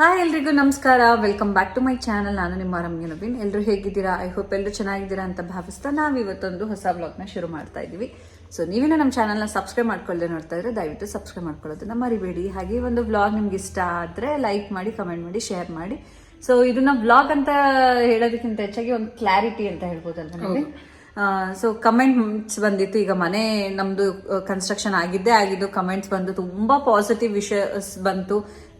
Hi ಎಲ್ರಿಗೂ ನಮಸ್ಕಾರ. Welcome back to my channel ನಾನು ನಿಮ್ಮ ರಮ್ಯ ನವೀನ್. ಎಲ್ಲರೂ ಹೇಗಿದ್ದೀರಾ? ಐ ಹೋಪ್ ಎಲ್ಲರೂ ಚೆನ್ನಾಗಿದ್ದೀರಾ ಅಂತ ಭಾವಿಸ್ತಾ ನಾವು ಇವತ್ತೊಂದು ಹೊಸ ವ್ಲಾಗ್ನ ಶುರು ಮಾಡ್ತಾ ಇದ್ದೀವಿ. ಸೊ ನೀವೇನೋ ನಮ್ಮ ಚಾನಲ್ನ ಸಬ್ಸ್ಕ್ರೈಬ್ ಮಾಡ್ಕೊಳ್ಳದೆ ನೋಡ್ತಾ ಇದ್ರೆ ದಯವಿಟ್ಟು ಸಬ್ಸ್ಕ್ರೈಬ್ ಮಾಡ್ಕೊಳ್ಳೋದನ್ನ ಮರಿಬೇಡಿ. ಹಾಗೆ ಒಂದು ವ್ಲಾಗ್ ನಿಮ್ಗೆ ಇಷ್ಟ ಆದರೆ ಲೈಕ್ ಮಾಡಿ ಕಮೆಂಟ್ ಮಾಡಿ ಶೇರ್ ಮಾಡಿ. ಸೊ ಇದನ್ನ ವ್ಲಾಗ್ ಅಂತ ಹೇಳೋದಕ್ಕಿಂತ ಹೆಚ್ಚಾಗಿ ಒಂದು ಕ್ಲಾರಿಟಿ ಅಂತ ಹೇಳ್ಬೋದಲ್ವ ನವೀನ್ ಸೊ ಕಮೆಂಟ್ಸ್ ಬಂದಿತ್ತು. ಈಗ ಮನೆ ನಮ್ದು ಕನ್ಸ್ಟ್ರಕ್ಷನ್ ಆಗಿದ್ದೇ ಆಗಿದ್ದು ಕಮೆಂಟ್ಸ್ ಬಂದು ತುಂಬಾ ಪಾಸಿಟಿವ್ ವಿಷಯಸ್ ಬಂತು.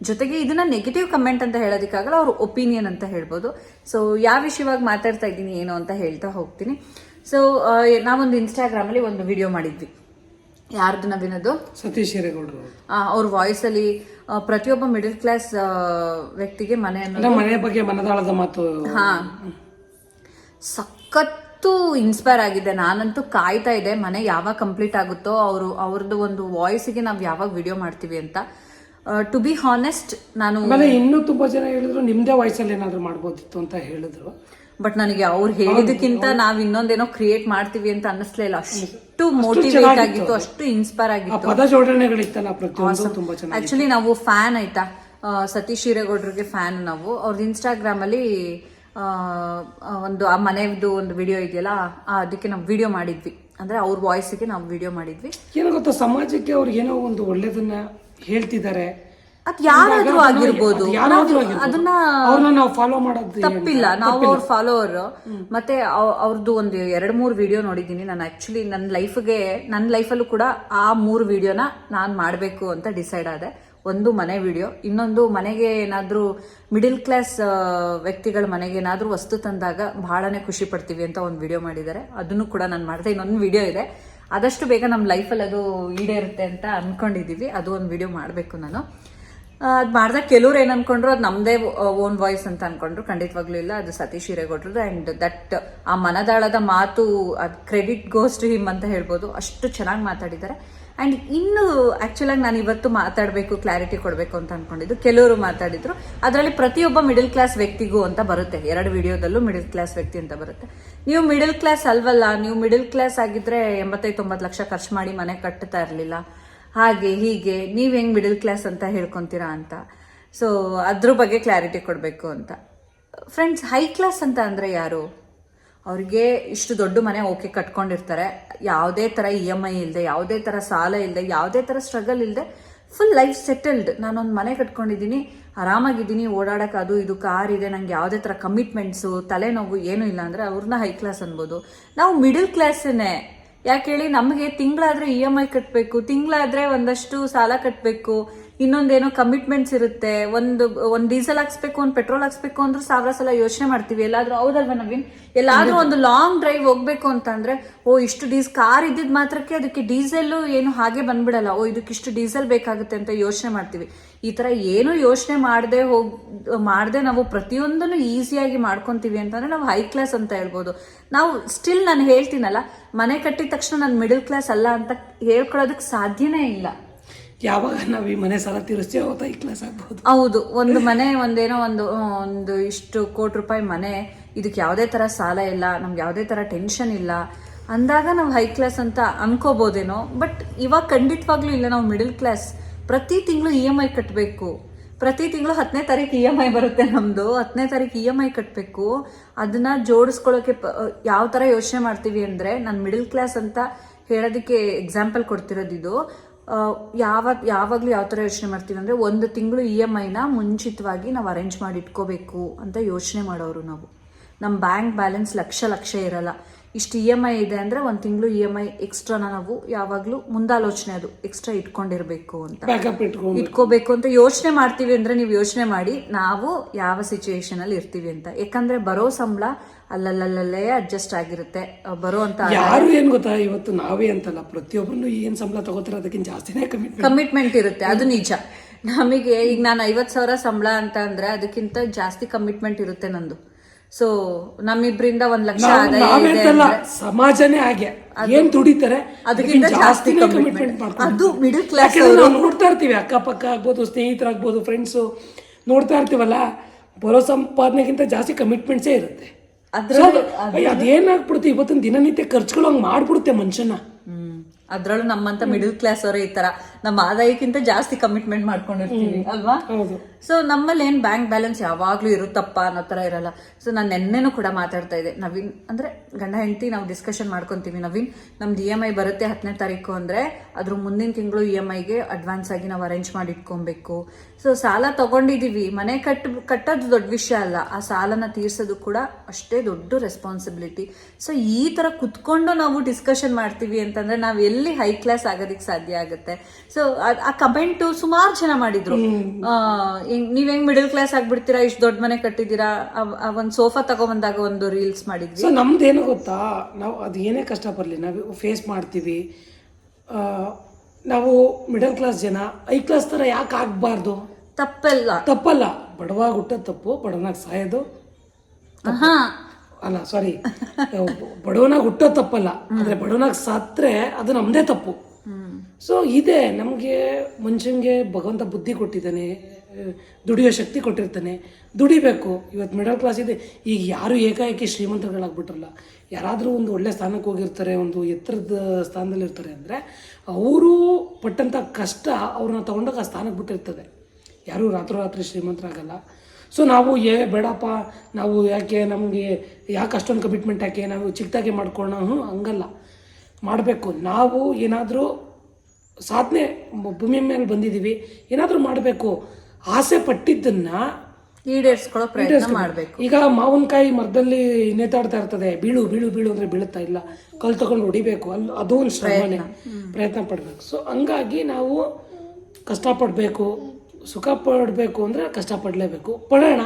ಜೊತೆಗೆ ಇದನ್ನ ನೆಗೆಟಿವ್ ಕಮೆಂಟ್ ಅಂತ ಹೇಳೋದಕ್ಕಾಗಲ್ಲ ಅವ್ರ ಒಪಿನಿಯನ್ ಅಂತ ಹೇಳ್ಬೋದು. ಸೊ ಯಾವ ವಿಷಯವಾಗಿ ಮಾತಾಡ್ತಾ ಇದ್ದೀನಿ ಏನು ಅಂತ ಹೇಳ್ತಾ ಹೋಗ್ತೀನಿ. ಸೊ ನಾವೊಂದು ಇನ್ಸ್ಟಾಗ್ರಾಮ್ ಅಲ್ಲಿ ಒಂದು ವಿಡಿಯೋ ಮಾಡಿದ್ವಿ. ಯಾರ್ದು ನವೀನದು? ಸತೀಶ್ ಹಿರೇಗೌಡರು ಅವ್ರ. ವಾಯ್ಸ್ ಅಲ್ಲಿ ಪ್ರತಿಯೊಬ್ಬ ಮಿಡಲ್ ಕ್ಲಾಸ್ ವ್ಯಕ್ತಿಗೆ ಮನೆಯನ್ನು ಅಂದ್ರೆ ಮನೆ ಬಗ್ಗೆ ಮನದಾಳದ ಮಾತು. ಹಾ. ಸಖತ್ತು ಇನ್ಸ್ಪೈರ್ ಆಗಿದೆ ನಾನಂತೂ ಕಾಯ್ತಾ ಇದೆ ಮನೆ ಯಾವಾಗ ಕಂಪ್ಲೀಟ್ ಆಗುತ್ತೋ ಅವರು ಅವ್ರದ್ದು ಒಂದು ವಾಯ್ಸಿಗೆ ನಾವು ಯಾವಾಗ ವಿಡಿಯೋ ಮಾಡ್ತೀವಿ ಅಂತ. ಟು ಬಿ ಹಾನೆಸ್ಟ್ ನಾನು ಆಮೇಲೆ ಇನ್ನೂ ತುಂಬಾ ಜನ ಹೇಳಿದ್ರು ನಿಮ್ದೇ ವಯಸ್ಸಲ್ಲಿ ಏನಾದ್ರು ಮಾಡ್ಬೋದಿತ್ತು ಅಂತ ಹೇಳಿದ್ರು. ಬಟ್ ನನಗೆ ಅವ್ರು ಹೇಳಿದಕ್ಕಿಂತ ನಾವ್ ಇನ್ನೊಂದೇನೋ ಕ್ರಿಯೇಟ್ ಮಾಡ್ತೀವಿ ಅಂತ ಅನ್ನಿಸ್ಲೇ ಇಲ್ಲ. ಅಷ್ಟು ಮೋಟಿವೇಟ್ ಆಗಿತ್ತು ಅಷ್ಟು ಇನ್ಸ್ಪೈರ್ ಆ ಆಗಿತ್ತು. ಪದ ಜೋಡಣೆಗಳಿತ್ತಲ್ಲ ಪ್ರತಿಯೊಂದು ತುಂಬಾ ಚೆನ್ನಾಗಿ ಆಕ್ಚುಲಿ ನಾವು ಫ್ಯಾನ್ ಆಯ್ತಾ. ಆ, ಸತೀಶ್ ಹಿರೇಗೌಡ್ರಿಗೆ ಫ್ಯಾನ್ ನಾವು. ಅವ್ರದ್ದು ಇನ್ಸ್ಟಾಗ್ರಾಮ್ ಅಲ್ಲಿ ಒಂದು ಆ ಮನೆಯದು ಒಂದು ವಿಡಿಯೋ ಇದೆಯಲ್ಲ ಅದಕ್ಕೆ ನಾವು ವಿಡಿಯೋ ಮಾಡಿದ್ವಿ. ಅಂದ್ರೆ ಅವ್ರ ವಾಯ್ಸ್ಗೆ ನಾವು ವಿಡಿಯೋ ಮಾಡಿದ್ವಿ. ಏನೋ ಗೊತ್ತಾ ಸಮಾಜಕ್ಕೆ ಅವ್ರಿಗೆ ಏನೋ ಒಂದು ಒಳ್ಳೇದನ್ನ ಹೇಳ್ತಿದ್ದಾರೆ. ಅದ್ ಯಾರಾದ್ರೂ ಆಗಿರ್ಬೋದು. ಅದನ್ನ ಅವ್ರನ್ನ ನಾವು ಫಾಲೋ ಮಾಡೋದು ತಪ್ಪಿಲ್ಲ. ನಾವು ಅವ್ರ ಫಾಲೋವರ್ ಮತ್ತೆ ಅವ್- ಅವ್ರದ್ದು ಒಂದು ಎರಡ್ ಮೂರ್ ವಿಡಿಯೋ ನೋಡಿದೀನಿ ನಾನು ಆಕ್ಚುಲಿ ನನ್ನ ಲೈಫ್ಗೆ ನನ್ನ ಲೈಫಲ್ಲೂ ಕೂಡ ಆ ಮೂರು ವಿಡಿಯೋನ ನಾನ್ ಮಾಡ್ಬೇಕು ಅಂತ ಡಿಸೈಡ್ ಆದೆ. ಒಂದು ಮನೆ ವಿಡಿಯೋ, ಇನ್ನೊಂದು ಮನೆಗೆ ಏನಾದರೂ ಮಿಡಿಲ್ ಕ್ಲಾಸ್ ವ್ಯಕ್ತಿಗಳ ಮನೆಗೆ ಏನಾದ್ರೂ ವಸ್ತು ತಂದಾಗ ಬಹಳನೇ ಖುಷಿ ಪಡ್ತೀವಿ ಅಂತ ಒಂದು ವಿಡಿಯೋ ಮಾಡಿದ್ದಾರೆ. ಅದನ್ನು ಕೂಡ ನಾನು ಮಾಡಿದೆ, ಇನ್ನೊಂದು ವಿಡಿಯೋ ಇದೆ. ಆದಷ್ಟು ಬೇಗ ನಮ್ಮ ಲೈಫಲ್ಲಿ ಅದು ಈಡೇರುತ್ತೆ ಅಂತ ಅಂದ್ಕೊಂಡಿದ್ದೀವಿ ಅದು ಒಂದು ವಿಡಿಯೋ ಮಾಡಬೇಕು ನಾನು. ಅದು ಮಾಡಿದಾಗ ಕೆಲವ್ರು ಏನು ಅನ್ಕೊಂಡ್ರು, ಅದು ನಮ್ದೇ ಓನ್ ವಾಯ್ಸ್ ಅಂತ ಅನ್ಕೊಂಡ್ರು. ಖಂಡಿತವಾಗ್ಲೂ ಇಲ್ಲ, ಅದು ಸತೀಶ್ ಹಿರೇಗೌಡ್ರದ್ದು. ಅಂಡ್ ದಟ್ ಆ ಮನದಾಳದ ಮಾತು, ಅದು ಕ್ರೆಡಿಟ್ ಗೋಸ್ ಟು ಹಿಮ್ ಅಂತ ಹೇಳ್ಬೋದು. ಅಷ್ಟು ಚೆನ್ನಾಗಿ ಮಾತಾಡಿದ್ದಾರೆ. ಅಂಡ್ ಇನ್ನು ಆ್ಯಕ್ಚುಲಾಗಿ ನಾನು ಇವತ್ತು ಮಾತಾಡಬೇಕು ಕ್ಲಾರಿಟಿ ಕೊಡಬೇಕು ಅಂತ ಅಂದ್ಕೊಂಡಿದ್ದು ಕೆಲವರು ಮಾತಾಡಿದ್ರು. ಅದರಲ್ಲಿ ಪ್ರತಿಯೊಬ್ಬ ಮಿಡಲ್ ಕ್ಲಾಸ್ ವ್ಯಕ್ತಿಗೂ ಅಂತ ಬರುತ್ತೆ. ಎರಡು ವಿಡಿಯೋದಲ್ಲೂ ಮಿಡಲ್ ಕ್ಲಾಸ್ ವ್ಯಕ್ತಿ ಅಂತ ಬರುತ್ತೆ. ನೀವು ಮಿಡಲ್ ಕ್ಲಾಸ್ ಅಲ್ವಲ್ಲ, ನೀವು ಮಿಡಲ್ ಕ್ಲಾಸ್ ಆಗಿದ್ರೆ ಎಂಬತ್ತೈದು ತೊಂಬತ್ತು ಲಕ್ಷ ಖರ್ಚು ಮಾಡಿ ಮನೆ ಕಟ್ಟುತ್ತಾ ಇರಲಿಲ್ಲ. ಹಾಗೆ, ಹೀಗೆ, ನೀವು ಹೆಂಗ್ ಮಿಡಲ್ ಕ್ಲಾಸ್ ಅಂತ ಹೇಳ್ಕೊಂತೀರಾ ಅಂತ. ಸೊ ಅದ್ರ ಬಗ್ಗೆ ಕ್ಲಾರಿಟಿ ಕೊಡಬೇಕು ಅಂತ. ಫ್ರೆಂಡ್ಸ್ ಹೈ ಕ್ಲಾಸ್ ಅಂತ ಅಂದರೆ ಯಾರು? ಅವ್ರಿಗೆ ಇಷ್ಟು ದೊಡ್ಡ ಮನೆ ಓಕೆ ಕಟ್ಕೊಂಡಿರ್ತಾರೆ. ಯಾವುದೇ ಥರ ಇ ಎಂ ಐ ಇಲ್ಲದೆ ಯಾವುದೇ ಥರ ಸಾಲ ಇಲ್ಲದೆ ಯಾವುದೇ ಥರ ಸ್ಟ್ರಗಲ್ ಇಲ್ಲದೆ ಫುಲ್ ಲೈಫ್ ಸೆಟಲ್ಡ್ ನಾನೊಂದು ಮನೆ ಕಟ್ಕೊಂಡಿದ್ದೀನಿ, ಆರಾಮಾಗಿದ್ದೀನಿ, ಓಡಾಡೋಕೆ ಅದು ಇದು ಕಾರ್ ಇದೆ, ನಂಗೆ ಯಾವುದೇ ಥರ ಕಮಿಟ್ಮೆಂಟ್ಸು ತಲೆನೋವು ಏನೂ ಇಲ್ಲ ಅಂದರೆ ಅವ್ರನ್ನ ಹೈ ಕ್ಲಾಸ್ ಅನ್ಬೋದು. ನಾವು ಮಿಡಲ್ ಕ್ಲಾಸನ್ನೇ ಯಾಕೆ ಹೇಳಿ ನಮಗೆ ತಿಂಗಳಾದರೆ ಇ ಎಂ ಐ ಕಟ್ಟಬೇಕು ತಿಂಗಳಾದರೆ ಒಂದಷ್ಟು ಸಾಲ ಕಟ್ಟಬೇಕು ಇನ್ನೊಂದೇನೋ ಕಮಿಟ್ಮೆಂಟ್ಸ್ ಇರುತ್ತೆ. ಒಂದು ಒಂದು ಡೀಸೆಲ್ ಹಾಕ್ಸ್ಬೇಕು ಒಂದು ಪೆಟ್ರೋಲ್ ಹಾಕ್ಸ್ಬೇಕು ಅಂದ್ರೆ ಸಾವಿರ ಸಲ ಯೋಚನೆ ಮಾಡ್ತೀವಿ. ಎಲ್ಲಾದ್ರೂ ಹೌದಲ್ವ ನವೀನ್? ಎಲ್ಲಾದ್ರೂ ಒಂದು ಲಾಂಗ್ ಡ್ರೈವ್ ಹೋಗ್ಬೇಕು ಅಂತಂದ್ರೆ ಓ ಇಷ್ಟು ಡೀಸ್ ಕಾರ್ ಇದ್ದಿದ್ ಮಾತ್ರಕ್ಕೆ ಅದಕ್ಕೆ ಡೀಸೆಲ್ ಏನು ಹಾಗೆ ಬಂದ್ಬಿಡಲ್ಲ. ಓ ಇದಕ್ಕೆ ಇಷ್ಟು ಡೀಸೆಲ್ ಬೇಕಾಗುತ್ತೆ ಅಂತ ಯೋಚನೆ ಮಾಡ್ತೀವಿ. ಈ ತರ ಏನು ಯೋಚನೆ ಮಾಡದೆ ಹೋಗ್ ಮಾಡದೆ ನಾವು ಪ್ರತಿಯೊಂದನ್ನು ಈಸಿಯಾಗಿ ಮಾಡ್ಕೊಂತೀವಿ ಅಂತಂದ್ರೆ ನಾವು ಹೈ ಕ್ಲಾಸ್ ಅಂತ ಹೇಳ್ಬೋದು. ನಾವು ಸ್ಟಿಲ್ ನಾನು ಹೇಳ್ತೀನಲ್ಲ ಮನೆ ಕಟ್ಟಿದ ತಕ್ಷಣ ನಾನು ಮಿಡಲ್ ಕ್ಲಾಸ್ ಅಲ್ಲ ಅಂತ ಹೇಳ್ಕೊಳ್ಳೋದಕ್ಕೆ ಸಾಧ್ಯನೇ ಇಲ್ಲ. ಯಾವಾಗ ನಾವು ಈ ಮನೆ ಸಾಲ ತೀರಿಸ್ತೀವಿ ಅವತ್ತ ಈ ಕ್ಲಾಸ್ ಆಗ್ಬಹುದು ಹೌದು, ಒಂದು ಮನೆ, ಒಂದೇನೋ ಒಂದು ಒಂದು ಇಷ್ಟು ಕೋಟಿ ರೂಪಾಯಿ ಮನೆ ಇದಕ್ಕೆ ಯಾವುದೇ ತರ ಸಾಲ ಇಲ್ಲ, ನಮ್ಗೆ ಯಾವುದೇ ತರ ಟೆನ್ಷನ್ ಇಲ್ಲ. ಅಂದಾಗ ನಾವು ಹೈ ಕ್ಲಾಸ್ ಅಂತ ಅನ್ಕೋಬೋದೇನೋ ಬಟ್ ಇವಾಗ ಖಂಡಿತವಾಗ್ಲೂ ಇಲ್ಲ, ನಾವು ಮಿಡಲ್ ಕ್ಲಾಸ್ ಪ್ರತಿ ತಿಂಗಳು ಇ ಎಂ ಐ ಕಟ್ಟಬೇಕು ಪ್ರತಿ ತಿಂಗಳು ಹತ್ತನೇ ತಾರೀಕು ಇ ಎಂ ಐ ಬರುತ್ತೆ ನಮ್ದು. ಹತ್ತನೇ ತಾರೀಕು ಇ ಎಂ ಐ ಕಟ್ಟಬೇಕು ಅದನ್ನ ಜೋಡಿಸ್ಕೊಳ್ಳೋಕೆ ಯಾವ ತರ ಯೋಚನೆ ಮಾಡ್ತೀವಿ ಅಂದ್ರೆ, ನಾನು ಮಿಡಲ್ ಕ್ಲಾಸ್ ಅಂತ ಹೇಳೋದಕ್ಕೆ ಎಕ್ಸಾಂಪಲ್ ಇದು. ಯಾವ ಯಾವಾಗಲೂ ಯಾವ ಥರ ಯೋಚನೆ ಮಾಡ್ತೀವಿ ಅಂದರೆ ಒಂದು ತಿಂಗಳು ಇ ಎಂ ಐನ ಮುಂಚಿತವಾಗಿ ನಾವು ಅರೇಂಜ್ ಮಾಡಿ ಇಟ್ಕೋಬೇಕು ಅಂತ ಯೋಚನೆ ಮಾಡೋರು ನಾವು. ನಮ್ಮ ಬ್ಯಾಂಕ್ ಬ್ಯಾಲೆನ್ಸ್ ಲಕ್ಷ ಲಕ್ಷ ಇರಲ್ಲ. ಇಷ್ಟು ಇ ಎಂ ಐ ಇದೆ ಅಂದರೆ ಒಂದು ತಿಂಗಳು ಇ ಎಂ ಐ ಎಕ್ಸ್ಟ್ರಾನ ನಾವು ಯಾವಾಗಲೂ ಮುಂದಾಲೋಚನೆ ಅದು ಎಕ್ಸ್ಟ್ರಾ ಇಟ್ಕೊಂಡಿರ್ಬೇಕು ಅಂತ. ಇಟ್ಕೋಬೇಕು ಅಂತ ಯೋಚನೆ ಮಾಡ್ತೀವಿ ಅಂದ್ರೆ ನೀವು ಯೋಚನೆ ಮಾಡಿ ನಾವು ಯಾವ ಸಿಚುವೇಶನ್ ಅಲ್ಲಿ ಇರ್ತೀವಿ ಅಂತ. ಯಾಕಂದ್ರೆ ಬರೋ ಸಂಬಳ ಅಲ್ಲಲ್ಲಲ್ಲೇ ಅಡ್ಜಸ್ಟ್ ಆಗಿರುತ್ತೆ. ಬರುವಂತ ಬರೋ ಅಂತ ಯಾರು ಏನ್ ಗೊತ್ತಾ ಇವತ್ತು ನಾವೇ ಅಂತಲ್ಲ ಪ್ರತಿಯೊಬ್ಬರು ಏನ್ ಸಂಬಳ ತಗೋತಾರ ಅದಕ್ಕಿಂತ ಜಾಸ್ತಿನೇ ಕಮಿಟ್ಮೆಂಟ್ ಕಮಿಟ್ಮೆಂಟ್ ಇರುತ್ತೆ ಅದು ನಿಜ. ನಮಗೆ ಈಗ ನಾನು ಐವತ್ ಸಾವಿರ ಸಂಬಳ ಅಂತ ಅಂದ್ರೆ ಅದಕ್ಕಿಂತ ಜಾಸ್ತಿ ಕಮಿಟ್ಮೆಂಟ್ ಇರುತ್ತೆ ನಂದು. ಸೊ ನಮ್ಮಿಬ್ರಿಂದ ಒಂದ್ ಲಕ್ಷ ಆದಾಯ ಸಮಾಜನೇ ಹಾಗೆ. ಏನ್ ದುಡಿತಾರೆ ಅದಕ್ಕಿಂತ ಜಾಸ್ತಿ ಕಮಿಟ್ಮೆಂಟ್. ಅದು ಮಿಡಲ್ ಕ್ಲಾಸ್ ನಾವು ನೋಡ್ತಾ ಇರ್ತೀವಿ ಅಕ್ಕಪಕ್ಕ ಆಗ್ಬೋದು ಸ್ನೇಹಿತರಾಗ್ಬೋದು ಫ್ರೆಂಡ್ಸು ನೋಡ್ತಾ ಇರ್ತೀವಲ್ಲ ಬರೋ ಸಂಪಾದನೆಗಿಂತ ಜಾಸ್ತಿ ಕಮಿಟ್ಮೆಂಟ್ಸೇ ಇರುತ್ತೆ. ಅದ್ರಲ್ಲಿ ಅದೇನಾಗ್ಬಿಡುತ್ತೆ? ಇವತ್ತಿನ ದಿನನಿತ್ಯ ಖರ್ಚುಗಳು ಹಂಗ್ ಮಾಡ್ಬಿಡುತ್ತೆ ಮನುಷ್ಯನ. ಹ್ಮ್. ಅದ್ರಲ್ಲೂ ನಮ್ಮಂತ ಮಿಡಲ್ ಕ್ಲಾಸ್ ಅವರೇ ಈ ತರ. ನಮ್ಮ ಆದಾಯಕ್ಕಿಂತ ಜಾಸ್ತಿ ಕಮಿಟ್ಮೆಂಟ್ ಮಾಡ್ಕೊಂಡಿರ್ತೀವಿ ಅಲ್ವಾ? ಸೊ ನಮ್ಮಲ್ಲಿ ಏನು ಬ್ಯಾಂಕ್ ಬ್ಯಾಲೆನ್ಸ್ ಯಾವಾಗ್ಲೂ ಇರುತ್ತಪ್ಪ ಅನ್ನೋ ತರ ಇರಲ್ಲ. ಸೊ ನಾನು ನೆನ್ನೆನೂ ಕೂಡ ಮಾತಾಡ್ತಾ ಇದ್ದೆ. ನವೀನ್ ಅಂದ್ರೆ ಗಂಡ ಹೆಂಡತಿ ನಾವು ಡಿಸ್ಕಷನ್ ಮಾಡ್ಕೊಂತೀವಿ ನವೀನ್. ನಮ್ದು ಇ ಎಂ ಐ ಬರುತ್ತೆ ಹತ್ತನೇ ತಾರೀಕು ಅಂದ್ರೆ ಅದ್ರ ಮುಂದಿನ ತಿಂಗಳು ಇ ಎಂ ಐಗೆ ಅಡ್ವಾನ್ಸ್ ಆಗಿ ನಾವು ಅರೇಂಜ್ ಮಾಡಿ ಇಟ್ಕೊಬೇಕು. ಸೊ ಸಾಲ ತಗೊಂಡಿದೀವಿ. ಮನೆ ಕಟ್ ಕಟ್ಟೋದು ದೊಡ್ಡ ವಿಷಯ ಅಲ್ಲ. ಆ ಸಾಲನ ತೀರ್ಸೋದು ಕೂಡ ಅಷ್ಟೇ ದೊಡ್ಡ ರೆಸ್ಪಾನ್ಸಿಬಿಲಿಟಿ ಸೊ ಈ ತರ ಕುತ್ಕೊಂಡು ನಾವು ಡಿಸ್ಕಷನ್ ಮಾಡ್ತೀವಿ ಅಂತಂದ್ರೆ ನಾವ್ ಎಲ್ಲಿ ಹೈ ಕ್ಲಾಸ್ ಆಗೋದಿಕ್ ಸಾಧ್ಯ ಆಗುತ್ತೆ. ಸೊ ಆ ಕಮೆಂಟ್ ಸುಮಾರು ಜನ ಮಾಡಿದ್ರು. ನೀವ್ ಹೆಂಗ್ ಮಿಡಲ್ ಕ್ಲಾಸ್ ಆಗ್ಬಿಡ್ತೀರಾ ಇಷ್ಟು ದೊಡ್ಡ ಮನೆ ಕಟ್ಟಿದ್ದೀರಾ ಆ ಒಂದ್ ಸೋಫಾ ತಗೊಂಬಂದಾಗ ಒಂದು ರೀಲ್ಸ್ ಮಾಡಿದ್ವಿ. ಸೊ ನಮ್ದೇನು ಗೊತ್ತಾ ನಾವು ಅದು ಏನೇ ಕಷ್ಟ ಬರಲಿ ನಾವು ಫೇಸ್ ಮಾಡ್ತೀವಿ. ನಾವು ಮಿಡಲ್ ಕ್ಲಾಸ್ ಜನ ಐ ಕ್ಲಾಸ್ ಥರ ಯಾಕೆ ಆಗಬಾರ್ದು? ತಪ್ಪಲ್ಲ. ತಪ್ಪಲ್ಲ. ಬಡವ ಹುಟ್ಟೋದು ತಪ್ಪು ಬಡವನಾಗ ಸಾಯೋದು ಹಾ. ಅಲ್ಲ ಸಾರಿ ಬಡವನಾಗ ಹುಟ್ಟೋದು ತಪ್ಪಲ್ಲ. ಆದರೆ ಬಡವನಾಗ ಸಾತ್ರೆ ಅದು ನಮ್ಮದೇ ತಪ್ಪು. ಸೊ ಇದೆ. ನಮಗೆ ಮನುಷ್ಯಂಗೆ ಭಗವಂತ ಬುದ್ಧಿ ಕೊಟ್ಟಿದ್ದಾನೆ. ದುಡಿಯೋ ಶಕ್ತಿ ಕೊಟ್ಟಿರ್ತಾನೆ. ದುಡಿಬೇಕು. ಇವತ್ತು ಮಿಡಲ್ ಕ್ಲಾಸ್ ಇದೆ. ಈಗ ಯಾರು ಏಕಾಏಕಿ ಶ್ರೀಮಂತರುಗಳಾಗ್ಬಿಟ್ರಲ್ಲ. ಯಾರಾದರೂ ಒಂದು ಒಳ್ಳೆ ಸ್ಥಾನಕ್ಕೆ ಹೋಗಿರ್ತಾರೆ, ಒಂದು ಎತ್ತರದ ಸ್ಥಾನದಲ್ಲಿ ಇರ್ತಾರೆ ಅಂದರೆ ಅವರು ಪಟ್ಟಂಥ ಕಷ್ಟ ಅವ್ರನ್ನ ತಗೊಂಡಾಗ ಆ ಸ್ಥಾನಕ್ಕೆ ಬಿಟ್ಟಿರ್ತದೆ. ಯಾರೂ ರಾತ್ರೋರಾತ್ರಿ ಶ್ರೀಮಂತರಾಗಲ್ಲ. ಸೊ ನಾವು ಏ, ಬೇಡಪ್ಪ, ನಾವು ಯಾಕೆ ನಮಗೆ ಯಾಕೆ ಅಷ್ಟೊಂದು ಕಮಿಟ್ಮೆಂಟ್ ಯಾಕೆ, ನಾವು ಚಿಕ್ಕದಾಗೆ ಮಾಡ್ಕೊಳ್ಳೋ ಹಂಗಲ್ಲ. ಮಾಡಬೇಕು. ನಾವು ಏನಾದರೂ ಸಾಧನೆ ಭೂಮಿ ಮೇಲೆ ಬಂದಿದ್ದೀವಿ. ಏನಾದರೂ ಮಾಡಬೇಕು. ಆಸೆ ಪಟ್ಟಿದ್ದನ್ನು ಈಡೇರಿಸ್ಕೊಳ್ಳೋ ಪ್ರಯತ್ನ ಮಾಡ್ಬೇಕು. ಈಗ ಮಾವಿನಕಾಯಿ ಮರದಲ್ಲಿ ನೇತಾಡ್ತಾ ಇರ್ತದೆ ಬೀಳು ಬೀಳು ಬೀಳು ಅಂದರೆ ಬೀಳುತ್ತಾ ಇಲ್ಲ ಕಲ್ ತಗೊಂಡು ಹೊಡಿಬೇಕು ಅಲ್ಲಿ ಅದು ಒಂದು ಶ್ರಮನೆ. ಪ್ರಯತ್ನ. ಪಡಬೇಕು. ಸೊ ಹಂಗಾಗಿ ನಾವು ಕಷ್ಟಪಡಬೇಕು ಸುಖ ಪಡಬೇಕು ಅಂದರೆ ಕಷ್ಟಪಡಲೇಬೇಕು. ಪಡೋಣ.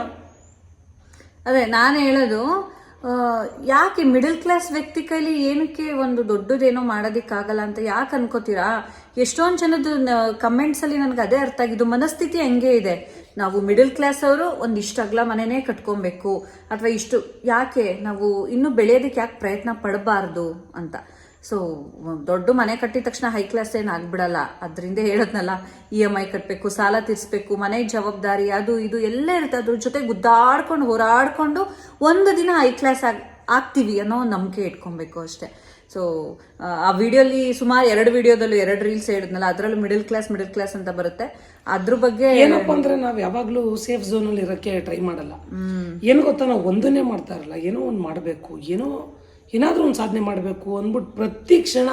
ಅದೇ ನಾನು ಹೇಳೋದು ಯಾಕೆ ಮಿಡಲ್ ಕ್ಲಾಸ್ ವ್ಯಕ್ತಿ ಕೈಲಿ ಏನಕ್ಕೆ ಒಂದು ದೊಡ್ಡದೇನೋ ಮಾಡೋದಕ್ಕಾಗಲ್ಲ ಅಂತ ಯಾಕೆ ಅನ್ಕೋತೀರಾ? ಎಷ್ಟೊಂದು ಜನದ ಕಮೆಂಟ್ಸ್ ಅಲ್ಲಿ ನನಗೆ ಅದೇ ಅರ್ಥ ಆಗಿದ್ದು ಮನಸ್ಥಿತಿ ಹಂಗೆ ಇದೆ. ನಾವು ಮಿಡಲ್ ಕ್ಲಾಸ್ ಅವರು ಒಂದಿಷ್ಟು ಅಗಲ ಮನೆನೇ ಕಟ್ಕೊಬೇಕು. ಅಥವಾ ಇಷ್ಟು, ಯಾಕೆ? ನಾವು ಇನ್ನೂ ಬೆಳೆಯೋದಕ್ಕೆ ಯಾಕೆ ಪ್ರಯತ್ನ ಪಡಬಾರ್ದು ಅಂತ. ಸೊ ದೊಡ್ಡ ಮನೆ ಕಟ್ಟಿದ ತಕ್ಷಣ ಹೈ ಕ್ಲಾಸ್ ಏನು ಆಗ್ಬಿಡಲ್ಲ. ಅದರಿಂದ ಹೇಳೋದ್ನಲ್ಲ ಇ ಎಂ ಐ ಕಟ್ಟಬೇಕು ಸಾಲ ತೀರಿಸ್ಬೇಕು ಮನೆ ಜವಾಬ್ದಾರಿ ಅದು ಇದು ಎಲ್ಲ ಇರುತ್ತೆ. ಅದ್ರ ಜೊತೆ ಗುದ್ದಾಡ್ಕೊಂಡು ಹೋರಾಡ್ಕೊಂಡು ಒಂದು ದಿನ ಹೈ ಕ್ಲಾಸ್ ಆಗ್ ಆಗ್ತೀವಿ ಅನ್ನೋ ನಂಬಿಕೆ ಇಟ್ಕೊಬೇಕು ಅಷ್ಟೇ. ಸೊ ಆ ವಿಡಿಯೋಲಿ ಸುಮಾರು ಎರಡು ವಿಡಿಯೋದಲ್ಲೂ ಎರಡು ರೀಲ್ಸ್ ಹೇಳಿದ್ನಲ್ಲ ಅದರಲ್ಲೂ ಮಿಡಲ್ ಕ್ಲಾಸ್ ಮಿಡಲ್ ಕ್ಲಾಸ್ ಅಂತ ಬರುತ್ತೆ. ಅದ್ರ ಬಗ್ಗೆ ಏನಪ್ಪ ಅಂದ್ರೆ ನಾವು ಯಾವಾಗಲೂ ಸೇಫ್ ಝೋನಲ್ಲಿ ಇರೋಕ್ಕೆ ಟ್ರೈ ಮಾಡಲ್ಲ. ಏನು ಗೊತ್ತಾ ನಾವು ಒಂದನ್ನೇ ಮಾಡ್ತಾ ಇರಲ್ಲ. ಏನೋ ಒಂದು ಮಾಡಬೇಕು ಏನೋ ಏನಾದರೂ ಒಂದು ಸಾಧನೆ ಮಾಡಬೇಕು ಅಂದ್ಬಿಟ್ಟು ಪ್ರತಿ ಕ್ಷಣ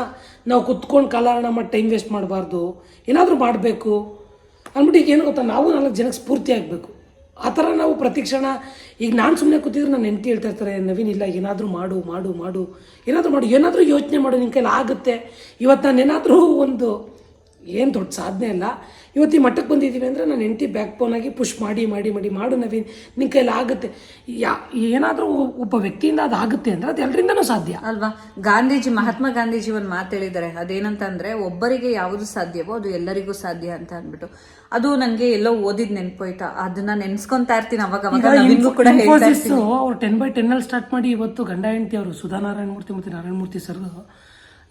ನಾವು ಕುತ್ಕೊಂಡು ಕಾಲಹರಣ ಮಾಡಿ ಟೈಮ್ ವೇಸ್ಟ್ ಮಾಡಬಾರ್ದು. ಏನಾದರೂ ಮಾಡಬೇಕು. ಅಂದ್ಬಿಟ್ಟು ಈಗ ಏನು ಗೊತ್ತಾ, ನಾವು ನಾಲ್ಕು ಜನಕ್ಕೆ ಸ್ಫೂರ್ತಿ ಆಗಬೇಕು. ಆ ಥರ ನಾವು ಪ್ರತಿ ಕ್ಷಣ, ಈಗ ನಾನು ಸುಮ್ಮನೆ ಕೂತಿದ್ರೆ ನಾನು ಹೆಂಡತಿ ಹೇಳ್ತಾ ಇರ್ತಾರೆ, ನವೀನ್, ಇಲ್ಲ, ಏನಾದರೂ ಮಾಡು ಮಾಡು ಮಾಡು, ಏನಾದರೂ ಮಾಡು, ಏನಾದರೂ ಯೋಚನೆ ಮಾಡು ನಿನ್ನ ಕೈಲಿ ಆಗುತ್ತೆ. ಇವತ್ತು ನಾನು ಏನಾದರೂ ಒಂದು, ಏನು ದೊಡ್ಡ ಸಾಧನೆ ಅಲ್ಲ. ಇವತ್ತು ಈ ಮಟ್ಟಕ್ಕೆ ಬಂದಿದ್ದೀವಿ ಅಂದರೆ ನಾನು ಹೆಂಡತಿ ಬ್ಯಾಕ್ ಬೋನ್ ಆಗಿ ಪುಷ್ ಮಾಡಿ ಮಾಡಿ ಮಾಡಿ ಮಾಡು ನವೀನ್. ನಿನ್ನ ಕೈಲಿ ಆಗುತ್ತೆ. ಯಾ ಏನಾದರೂ ಒಬ್ಬ ವ್ಯಕ್ತಿಯಿಂದ ಅದು ಆಗುತ್ತೆ ಅಂದರೆ ಅದು ಎಲ್ಲರಿಂದನೂ ಸಾಧ್ಯ. ಅಲ್ವಾ? ಗಾಂಧೀಜಿ ಮಹಾತ್ಮ ಗಾಂಧೀಜಿ ಒಂದು ಮಾತು ಹೇಳಿದ್ದಾರೆ. ಅದೇನಂತ ಅಂದರೆ ಒಬ್ಬರಿಗೆ ಯಾವುದು ಸಾಧ್ಯವೋ ಅದು ಎಲ್ಲರಿಗೂ ಸಾಧ್ಯ ಅಂತ ಅಂದ್ಬಿಟ್ಟು. ಅದು ನನಗೆ ಎಲ್ಲೋ ಓದಿದ್ ನೆನಪೋಯ್ತಾ. ಅದನ್ನ ನೆನ್ಸ್ಕೊಂತಾ ಇರ್ತೀನಿ ಅವಾಗ ಅವಾಗ. ನವೀನ್ಗೂ ಕೂಡ ಹೇಳ್ತಾ ಇನ್ಫೋಸಿಸ್ ಇರ್ತೀನಿ. ಅವ್ರು ಟೆನ್ ಬೈ ಟೆನ್ನಲ್ಲಿ ಸ್ಟಾರ್ಟ್ ಮಾಡಿ ಇವತ್ತು ಗಂಡ ಹೆಂಡತಿ ಅವರು ಸುಧಾ ನಾರಾಯಣ ಮೂರ್ತಿ ಮತ್ತು ನಾರಾಯಣ ಮೂರ್ತಿ ಸರ್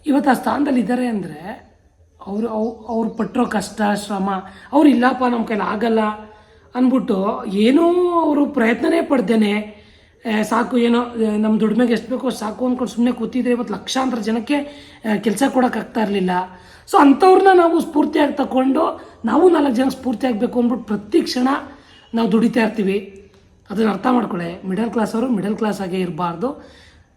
ಇವತ್ತು ಆ ಸ್ಥಾನದಲ್ಲಿ ಇದ್ದಾರೆ ಅಂದರೆ ಅವರು ಅವ್ರು ಪಟ್ಟಿರೋ ಕಷ್ಟ, ಶ್ರಮ, ಅವ್ರು ಇಲ್ಲಪ್ಪ ನಮ್ಮ ಕೈಲಿ ಆಗಲ್ಲ ಅಂದ್ಬಿಟ್ಟು ಏನೋ ಅವರು ಪ್ರಯತ್ನನೇ ಪಡ್ದೇನೆ ಸಾಕು, ಏನೋ ನಮ್ಮ ದುಡಿಮೆಗೆ ಎಷ್ಟು ಬೇಕೋ ಸಾಕು ಅಂದ್ಕೊಂಡು ಸುಮ್ಮನೆ ಕೂತಿದ್ರೆ ಇವತ್ತು ಲಕ್ಷಾಂತರ ಜನಕ್ಕೆ ಕೆಲಸ ಕೊಡೋಕ್ಕಾಗ್ತಾ ಇರಲಿಲ್ಲ. ಸೊ ಅಂಥವ್ರನ್ನ ನಾವು ಸ್ಫೂರ್ತಿಯಾಗಿ ತಗೊಂಡು ನಾವು ನಾಲ್ಕು ಜನ ಸ್ಫೂರ್ತಿ ಆಗಬೇಕು ಅಂದ್ಬಿಟ್ಟು ಪ್ರತಿ ಕ್ಷಣ ನಾವು ದುಡಿತಾ ಇರ್ತೀವಿ. ಅದನ್ನು ಅರ್ಥ ಮಾಡ್ಕೊಳ್ಳಿ ಮಿಡಲ್ ಕ್ಲಾಸ್ ಅವರು ಮಿಡಲ್ ಕ್ಲಾಸ್ ಆಗೇ ಇರಬಾರ್ದು.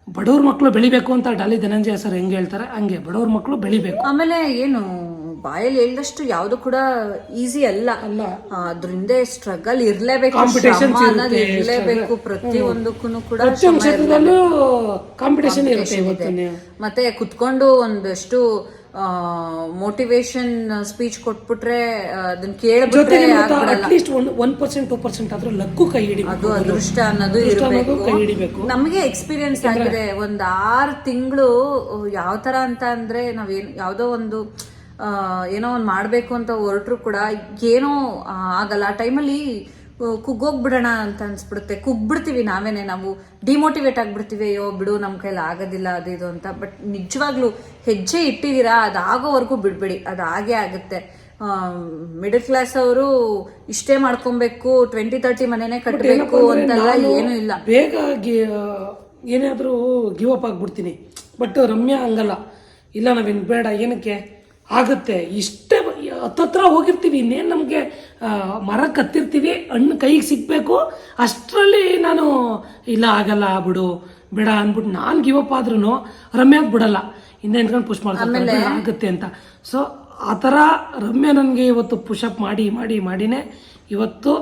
ಬಡವ್ರ ಮಕ್ಕಳು ಬೆಳಿಬೇಕು ಅಂತ ಡಾಲಿ ಧನಂಜಯ ಸರ್ ಹೆಂಗೆ ಹೇಳ್ತಾರೆ ಹಂಗೆ ಬಡವ್ರ ಮಕ್ಕಳು ಬೆಳಿಬೇಕು. ಆಮೇಲೆ ಏನು ಬಾಯಲ್ಲಿ ಹೇಳಿದಷ್ಟು ಯಾವುದು ಕೂಡ ಈಸಿ ಅಲ್ಲ. ಅಲ್ಲ. ಅದ್ರಿಂದ ಸ್ಟ್ರಗಲ್ ಇರ್ಲೇಬೇಕು ಕಾಂಪಿಟೇಷನ್ ಇರ್ಲೇಬೇಕು ಪ್ರತಿಯೊಂದಕ್ಕೂ ಕೂಡ ಪ್ರತಿಯೊಂದು ಕ್ಷೇತ್ರದಲ್ಲೂ ಕಾಂಪಿಟೇಷನ್ ಇರುತ್ತೆ ಮತ್ತೆ ಕುತ್ಕೊಂಡು ಒಂದಷ್ಟು ಮೋಟಿವೇಶನ್ ಸ್ಪೀಚ್ ಕೊಟ್ಬಿಟ್ರೆ ಅದನ್ನ ಕೇಳ್ಬಿಟ್ರೆ at least one one percent two percent ಆದ್ರೂ ಲಕ್ಕು ಕೈ ಹಿಡಿಬೇಕು. ಅದು ಅದೃಷ್ಟ ಅನ್ನೋದು ಇರಬೇಕು. ಕೈ ಹಿಡಿಬೇಕು. ನಮಗೆ ಎಕ್ಸ್ಪೀರಿಯನ್ಸ್ ಆಗಿದೆ. ಒಂದ್ ಆರು ತಿಂಗಳು ಯಾವ ತರ ಅಂತ ಅಂದ್ರೆ ನಾವೇನ್ ಯಾವ್ದೋ ಒಂದು ಏನೋ ಒಂದ್ ಮಾಡ್ಬೇಕು ಅಂತ ಹೊರಟ್ರು ಕೂಡ ಏನೋ ಆಗಲ್ಲ. ಆ ಟೈಮಲ್ಲಿ ಕುಗ್ಗೋಗ್ಬಿಡೋಣ ಅಂತ ಅನ್ಸ್ಬಿಡುತ್ತೆ. ಕುಗ್ಬಿಡ್ತೀವಿ ನಾವೇನೆ ನಾವು ಡಿಮೋಟಿವೇಟ್ ಆಗ್ಬಿಡ್ತೀವಿ ಅಯ್ಯೋ ಬಿಡು ನಮ್ಮ ಕೈಲಿ ಆಗೋದಿಲ್ಲ ಅದು ಇದು ಅಂತ. ಬಟ್ ನಿಜವಾಗ್ಲೂ ಹೆಜ್ಜೆ ಇಟ್ಟಿದ್ದೀರಾ ಅದಾಗೋವರೆಗೂ ಬಿಡ್ಬೇಡಿ. ಅದು ಹಾಗೆ ಆಗುತ್ತೆ. ಮಿಡಲ್ ಕ್ಲಾಸ್ ಅವರು ಇಷ್ಟೇ ಮಾಡ್ಕೊಬೇಕು ಟ್ವೆಂಟಿ ತರ್ಟಿ ಮನೆನೇ ಕಟ್ಟಬೇಕು ಅಂತೆಲ್ಲ ಏನು ಇಲ್ಲ. ಬೇಗ ಗಿ- ಏನಾದರೂ ಗಿವ್ ಅಪ್ ಆಗ್ಬಿಡ್ತೀನಿ. ಬಟ್ ರಮ್ಯಾ ಹಂಗಲ್ಲ. ಇಲ್ಲ ನಾವೇನು ಬೇಡ ಏನಕ್ಕೆ? ಆಗುತ್ತೆ. ಇಷ್ಟೇ ಹತ್ತತ್ರ ಹೋಗಿರ್ತೀವಿ. ಇನ್ನೇನು ನಮಗೆ ಮರ ಕತ್ತಿರ್ತೀವಿ ಹಣ್ಣು ಕೈಗೆ ಸಿಗಬೇಕು. ಅಷ್ಟರಲ್ಲಿ ನಾನು ಇಲ್ಲ ಆಗಲ್ಲ ಬಿಡು ಬೇಡ ಅಂದ್ಬಿಟ್ಟು ನಾನು ಗಿವಪ್ ಅಪ್ ಆದ್ರೂ ರಮ್ಯಾಗ ಬಿಡಲ್ಲ. ಹಿಂದೆ ನಿಂತ್ಕೊಂಡು ಪುಷ್ ಮಾಡ್ತಾರೆ ಆಗುತ್ತೆ ಅಂತ. ಸೊ ಆ ಥರ ರಮ್ಯ ನನಗೆ ಇವತ್ತು ಪುಷಪ್ ಮಾಡಿ ಮಾಡಿ ಮಾಡಿನೇ ಇವತ್ತು